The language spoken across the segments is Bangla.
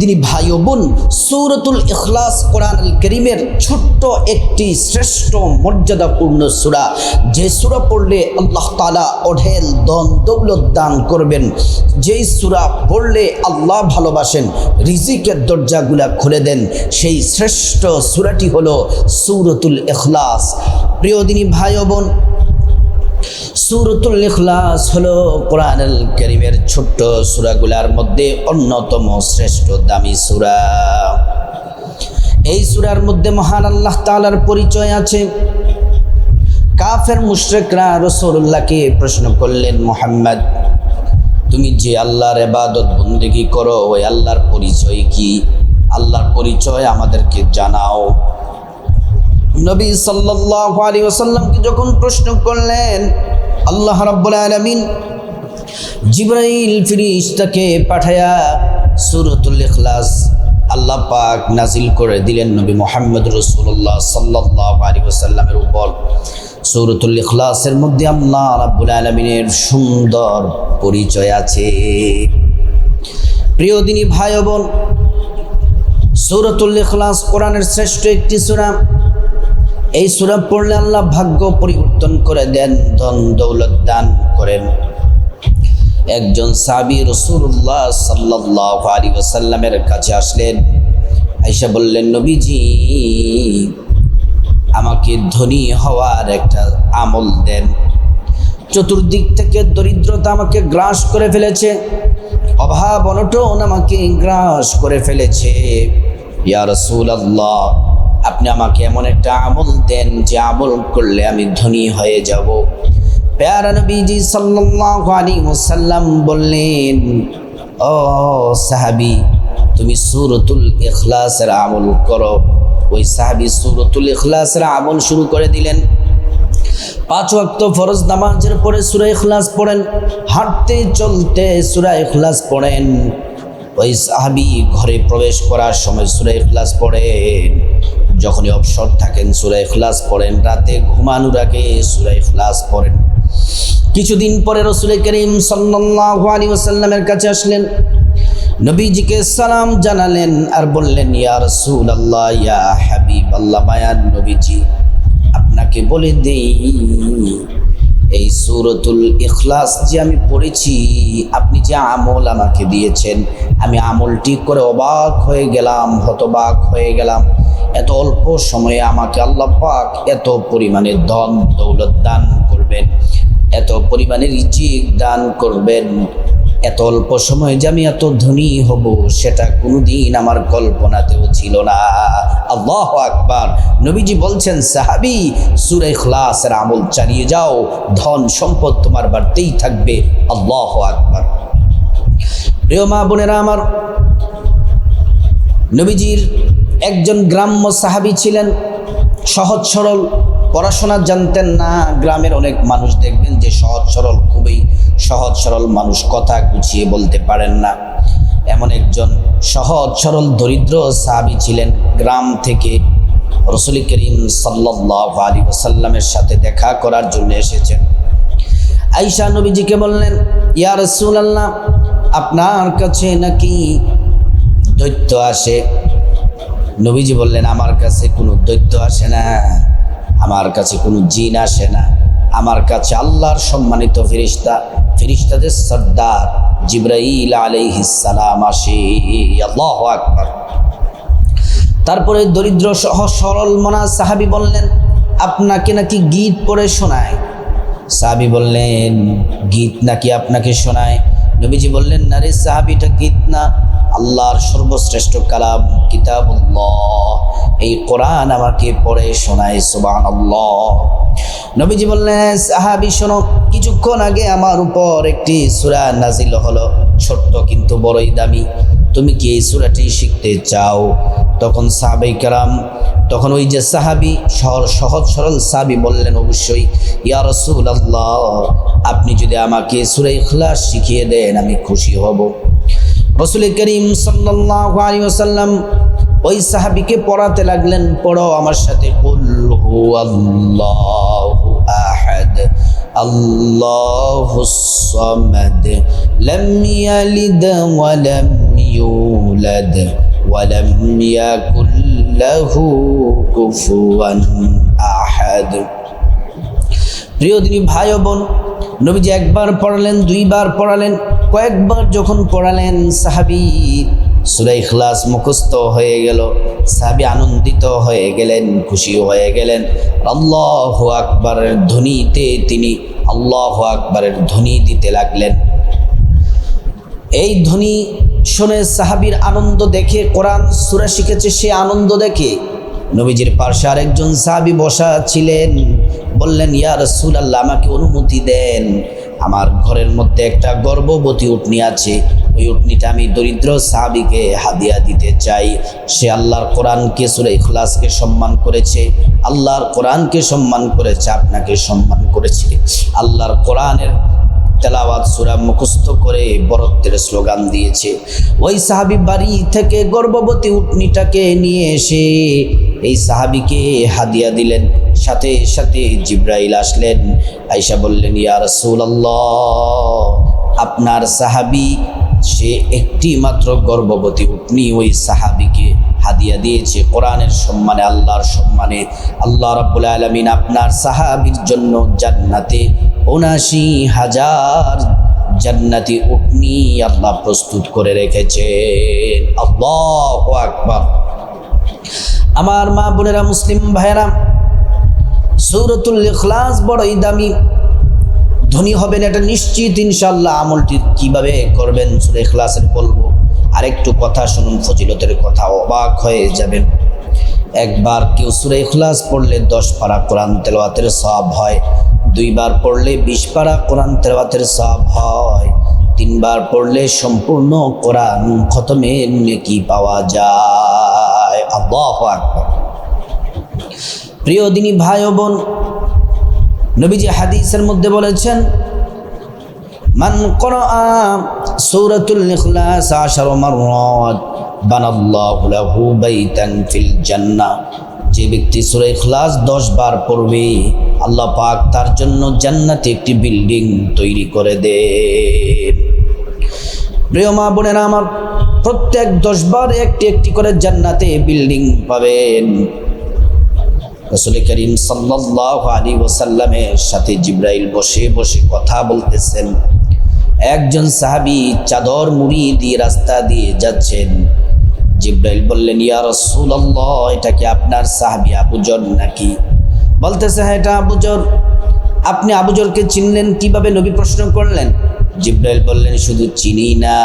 দিনী ভাই ও বোন, সৌরতুল ইখলাস কোরআন করিমের ছোট্ট একটি শ্রেষ্ঠ মর্যাদাপূর্ণ সুরা। যে সুরা পড়লে আল্লাহ তালা অঢেল দন দৌলত দান করবেন। যেই সুরা পড়লে আল্লাহ ভালোবাসেন, রিজিকের দরজাগুলা খুলে দেন। সেই শ্রেষ্ঠ সুরাটি হলো সৌরতুল ইখলাস। প্রিয় দিনী ভাই ও বোন সুরতুল ইখলাস হলো কোরআনুল করিমের ছোট্ট সূরাগুলার মধ্যে অন্যতম শ্রেষ্ঠ দামি সূরা। এই সূরার মধ্যে মহান আল্লাহ তাআলার পরিচয় আছে। কাফের মুশরিকরা রাসূলুল্লাহকে প্রশ্ন করলেন, মোহাম্মদ, তুমি যে আল্লাহর ইবাদত বন্দেগী করো, ওই আল্লাহর পরিচয় কি? আল্লাহর পরিচয় আমাদেরকে জানাও। নবী সাল্লাল্লাহু আলাইহি ওয়াসাল্লামকে যখন প্রশ্ন করলেন, আল্লাহ রাব্বুল আলামিন জিবরাইল ফিরিস্তাকে পাঠায়া সূরাতুল ইখলাস আল্লাহ পাক নাজিল করে দিলেন নবী মোহাম্মদ রসুল্লাহ সাল্লাল্লাহু আলাইহি ওয়াসাল্লামের উপর। সূরাতুল ইখলাসের মধ্যে আল্লাহ রাব্বুল আলামিনের সুন্দর পরিচয় আছে। প্রিয় দিনী ভাই বোন, সূরাতুল ইখলাস কোরআনের শ্রেষ্ঠ একটি সূরা এই সুরা পড়লে আল্লাহ ভাগ্য পরিবর্তন করে দেন, ধন দৌলত দান করেন। একজন সাবি রসুল্লাহ সাল্লাহ আলী ওসাল্লামের কাছে আসলেন আইসা বললেন, নবীজি, আমাকে ধনী হওয়ার একটা আমল দেন। চতুর্দিক থেকে দরিদ্রতা আমাকে গ্রাস করে ফেলেছে, অভাব অনটন আমাকে গ্রাস করে ফেলেছে। ইয়া রসুল আল্লাহ আপনি আমাকে এমন একটা আমল দেন যে আমল করলে আমি ধনী হয়ে যাব। প্যারা নবীজি সাল্লাল্লাহু আলাইহি ওয়াসাল্লাম বললেন, ও সাহাবী, তুমি সূরাতুল ইখলাসের আমল করো। ওই সাহাবী সূরাতুল ইখলাসের আমল শুরু করে দিলেন। পাঁচ ওয়াক্ত ফরজ নামাজের পরে সূরা ইখলাস পড়েন, হাঁটতে চলতে সূরা ইখলাস পড়েন। ওই সাহাবি ঘরে প্রবেশ করার সময় সূরা ইখলাস পড়েন। যখনই অবসর থাকেন সুরাই ইখলাস পড়েন, রাতে ঘুমানোর আগে সুরাই ইখলাস পড়েন। কিছুদিন পরে রসুল করিম সাল্লাল্লাহু আলাইহি ওয়াসাল্লামের কাছে আসলেন। নবীজিকে সালাম জানালেন আর বললেন, ইয়া আল্লাহ ইয়া হাবিব আল্লাহ মায়ার নবীজি, আপনাকে বলে দেই এই সুরতুল ইখলাস যে আমি পড়েছি, আপনি যে আমল আমাকে দিয়েছেন, আমি আমলটি করে অবাক হয়ে গেলাম, হতবাক হয়ে গেলাম। এত অল্প সময়ে আমাকে আল্লাহ পাক এত পরিমাণে ধন দৌলত দান করবেন, এত পরিমাণে রিজিক দান করবেন। এত অল্প সময় যে আমি এত ধনী হব, সেটা কোনোদিন আমার কল্পনাতেও ছিল না। আল্লাহ আকবার। নবীজি বলছেন, সাহাবি, সুরে খ্লাসের আমল চালিয়ে যাও, ধন সম্পদ তোমার বাড়তেই থাকবে। আল্লাহ আকবার। প্রিয় মা বোনেরা আমার, নবীজির একজন গ্রাম্য সাহাবি ছিলেন। সহজ সরল, পড়াশোনা জানতেন না। গ্রামের অনেক মানুষ দেখবেন যে সহজ সরল, খুবই সহজ সরল মানুষ কথা গুছিয়ে বলতে পারেন না। এমন একজন সহজ সরল দরিদ্র সাহাবি ছিলেন গ্রাম থেকে। রসুল করিম সাল্লাহ আলী ওসাল্লামের সাথে দেখা করার জন্য এসেছেন। আইসা নবীজিকে বললেন, ইয়া রসুল আল্লাহ আপনার কাছে নাকি দৈত্য আসে? নবীজি বললেন, আমার কাছে কোনো দৈত্য আসে না। আমার কাছে কোনো জিন আসে না। আমার কাছে আল্লাহর সম্মানিত ফিরিস্তা, ফিরিস্তাদের সর্দার জিব্রাইল আলাইহিসালাম আসে। আল্লাহ আকবার। তারপরে দরিদ্র সহ সরল মনা সাহাবি বললেন, আপনাকে নাকি গীত পড়ে শোনায়? সাহাবি বললেন, গীত নাকি আপনাকে শোনায়? নবীজি বললেন, না রে সাহাবিটা গীত না। আল্লাহর সর্বশ্রেষ্ঠ কালাম কিতাবুল্লাহ। এই কোরআন আমাকে পড়ে শোনায় সুবান নবীজি বললেন, সাহাবি, শোনো, কিছুক্ষণ আগে আমার উপর একটি সুরা নাজিল হলো, ছোট্ট কিন্তু বড়ই দামি। তুমি কি এই সুরাটি শিখতে চাও? তখন সাহাবাই কারাম, তখন ওই যে সাহাবি, সহজ সহজ, সরল সাহাবি বললেন অবশ্যই, ইয়া রসুল আল্লাহ আপনি যদি আমাকে সুরা ইখলাস শিখিয়ে দেন, আমি খুশি হব। রসুল করিম সাল্লাহ ওসাল্লাম ওই সাহাবিকে পড়াতে লাগলেন, পড়ো আমার সাথে প্রিয় দিনী ভাই বোন নবীজি একবার পড়ালেন, দুইবার পড়ালেন, কয়েকবার যখন পড়ালেন, সাহাবি সুরাই খ্লাস মুখস্থ হয়ে গেল, সাহাবি আনন্দিত হয়ে গেলেন খুশি হয়ে গেলেন। আল্লাহ আকবরের ধ্বনিতে তিনি আল্লাহ আকবরের ধ্বনি দিতে লাগলেন। এই ধ্বনি শুনে সাহাবির আনন্দ দেখে কোরআন সুরা শিখেছে, সে আনন্দ দেখে নবীজির পার্শ্বে আরেকজন সাহাবি বসা ছিলেন। বললেন, ইয়া রসুল আল্লাহ আমাকে অনুমতি দেন। আমার ঘরের মধ্যে একটা গর্ভবতী উটনি আছে। ওই উটনিটা আমি দরিদ্র সাহাবিকে হাদিয়া দিতে চাই। সে আল্লাহর কোরআনকে, সুরে ইখলাসকে সম্মান করেছে। আল্লাহর কোরআনকে সম্মান করেছে, আপনাকে সম্মান করেছে। আল্লাহর কোরআনের তেলাওয়াত সুরা মুখস্থ করে বরত্বের স্লোগান দিয়েছে। ওই সাহাবি বাড়ি থেকে গর্ভবতী উটনিটাকে নিয়ে এসে এই সাহাবিকে হাদিয়া দিলেন। সাথে সাথে জিব্রাইল আসলেন। আইসা বললেন ইয়ার রাসূলুল্লাহ, আপনার সাহাবি সে একটি মাত্র গর্ভবতী উটনি ওই সাহাবিকে হাদিয়া দিয়েছে কোরআনের সম্মানে, আল্লাহর সম্মানে। আল্লাহ রাব্বুল আলমিন আপনার সাহাবির জন্য জান্নাতে উনাশি হাজার জান্নাতি উটনি আল্লাহ প্রস্তুত করে রেখেছেন। আল্লাহু আকবার। আমার মা বোনেরা, মুসলিম ভাইয়েরা, সৌরতুল ইখলাস বড়ই দামি। ধনী হবেন এটা নিশ্চিত ইনশাল্লাহ আমলটি কীভাবে করবেন সুরে ইখলাসের বলব আরেকটু কথা শুনুন, ফজিলতের কথা, অবাক হয়ে যাবেন। একবার কেউ সুরে ইখলাস পড়লে দশ পারা কোরআন তেলাওয়াতের সব হয়, দুইবার পড়লে বিশ পারা কোরআন তেলাওয়াতের সব হয়, তিনবার পড়লে সম্পূর্ণ কোরআন খতমের নেকি পাওয়া যায়। আল্লাহু প্রিয় দিনী ভাই বোন নবীজি হাদিসের মধ্যে বলেছেন, মান করা ফিল যে ব্যক্তি সূরা ইখলাস 10 বার পড়বে, আল্লাহ পাক তার জন্য জান্নাতে একটি বিল্ডিং তৈরি করে দেন প্রিয় মা বোনেরা, আমার প্রত্যেক দশ বার একটি একটি করে জান্নাতে বিল্ডিং পাবেন। রসুল করিম সাল্লাহ আলী ওসাল্লামের সাথে জিব্রাইল বসে বসে কথা বলতেছেন। একজন সাহাবি চাদর মুড়ি দিয়ে রাস্তা দিয়ে যাচ্ছেন। জিব্রাইল বললেন, ইয়া রসুল্লাহ এটা কি আপনার সাহাবি আবুজর নাকি? বলতেছে হ্যাঁ এটা আবুজর আপনি আবুজরকে চিনলেন, কীভাবে নবী প্রশ্ন করলেন? জিব্রাইল বললেন, শুধু চিনি না,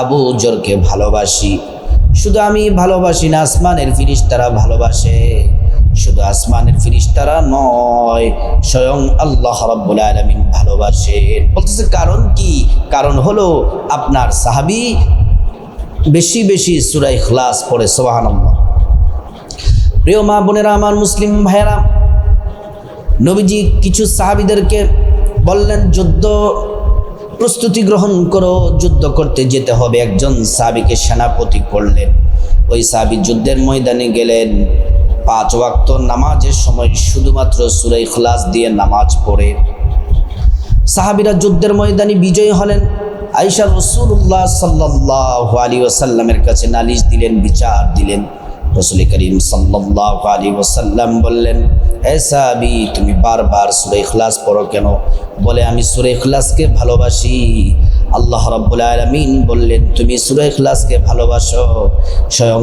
আবু জরকে ভালোবাসি। শুধু আমি ভালোবাসি না, আসমানের ফিরিস তারা ভালোবাসে। শুধু আসমানের ফিরিস্তারা নয়, স্বয়ং আল্লাহ রাব্বুল আলামিন ভালোবাসেন। বলতেছে, কারণ কি? কারণ হলো আপনার সাহাবী বেশি বেশি সুরাই ইখলাস পড়ে, সুবহানাল্লাহ। প্রিয় মা বোনেরা, আমার মুসলিম ভাইয়েরা, নবীজি কিছু সাহাবিদেরকে বললেন, যুদ্ধ প্রস্তুতি গ্রহণ করো, যুদ্ধ করতে যেতে হবে। একজন সাহাবিকে সেনাপতি করলেন। ওই সাহাবি যুদ্ধের ময়দানে গেলেন। পাঁচ ওয়াক্ত নামাজের সময় শুধুমাত্র সুরাই খলাস দিয়ে নামাজ পড়ে। সাহাবিরা যুদ্ধের ময়দানে বিজয়ী হলেন। আইসা রসুল্লাহ সাল্লাহ আলী ওসাল্লামের কাছে নালিশ দিলেন, বিচার দিলেন। রসুল করিম সাল্লাহ আলী ওসাল্লাম বললেন, এ সাহাবি, তুমি বারবার সুরে ইখলাস পড়ো কেন? বলে, আমি সুরে ইখলাসকে ভালোবাসি। আল্লাহ রব্বুল আলমিন বললেন, তুমি সুরে ইখলাসকে ভালোবাসো। স্বয়ং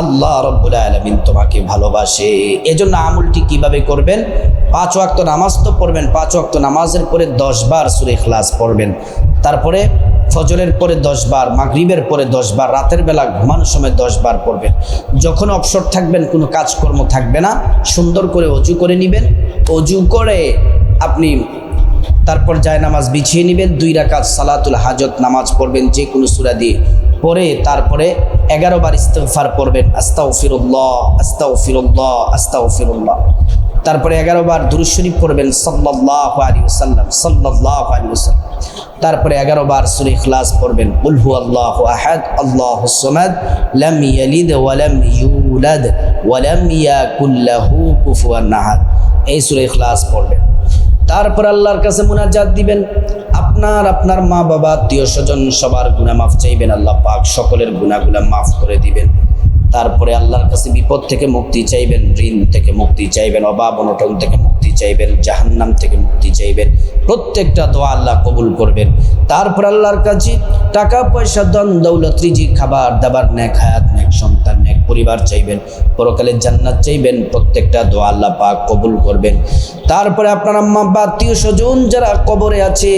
আল্লাহ রব্বুল আলমিন তোমাকে ভালোবাসে। এজন্য আমলটি কীভাবে করবেন? পাঁচ ওয়াক্ত নামাজ তো পড়বেন, পাঁচ ওয়াক্ত নামাজের পরে দশ বার সুরে ইখলাস পড়বেন। তারপরে ফজরের পরে দশ বার, মাগরিবের পরে দশ বার, রাতের বেলা ঘুমানোর সময় দশ বার পড়বেন। যখন অবসর থাকবেন, কোনো কাজকর্ম থাকবে না। সুন্দর করে অজু করে নেবেন। অজু করে আপনি তারপর যায় নামাজ বিছিয়ে নেবেন। দুই রাকাত সালাতুল হাজত নামাজ পড়বেন, যে কোনো সুরা দিয়ে। পরে তারপরে এগারো বার ইস্তফার পড়বেন আস্তাও ফিরুল্লাহ আস্তাও ফিরুল্লাহ আস্তাও ফিরুল্লাহ তারপরে এগারো বার দুরুশরীফ পড়বেন সাল্লাহ আলী ওসাল্লাম সাল্লাহ আলী ওসাল্লাম তারপরে এগারো বার সুরে ইখলাস পড়বেন উলহু আল্লাহ আহাদ আল্লাহ সামাদ, লাম ইয়ালিদ ওয়ালাম ইউলাদ ওয়ালাম ইয়াকুল লাহু কুফুয়ান আহাদ। এই সুরে ইখলাস পড়বেন। তারপর আল্লাহর কাছে মুনাজাত দিবেন আপনার আপনার মা বাবা আত্মীয় স্বজন সবার গুণা মাফ চাইবেন, আল্লাহ পাক সকলের গুণাগুলা মাফ করে দিবেন। তারপরে আল্লাহর কাছে বিপদ থেকে মুক্তি চাইবেন, ঋণ থেকে মুক্তি চাইবেন, অভাব অনটন থেকে মুক্তি চাইবেন, জাহান্নাম থেকে মুক্তি চাইবেন। প্রত্যেকটা দোয়া আল্লাহ কবুল করবেন। তারপর আল্লাহর কাছে টাকা, পয়সা দন দৌলত রিজি খাবার, দাবার, ন্যাক, হায়াত, ন্যাক, সন্তান, ন্যাক, পরিবার চাইবেন। পরকালের জান্নাত চাইবেন, প্রত্যেকটা দোয়া আল্লাহ পাক কবুল করবেন। তারপরে আপনার আম্মা বা আত্মীয় স্বজন যারা কবরে আছে,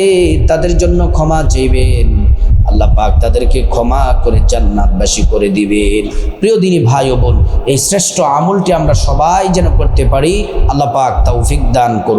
তাদের জন্য ক্ষমা চাইবেন। আল্লাহ পাক তাদেরকে ক্ষমা করে জান্নাতবাসী করে দিবেন। প্রিয় দিনী ভাই ও বোন, এই শ্রেষ্ঠ আমলটি আমরা সবাই যেন করতে পারি, আল্লাহ পাক তৌফিক দান করুন।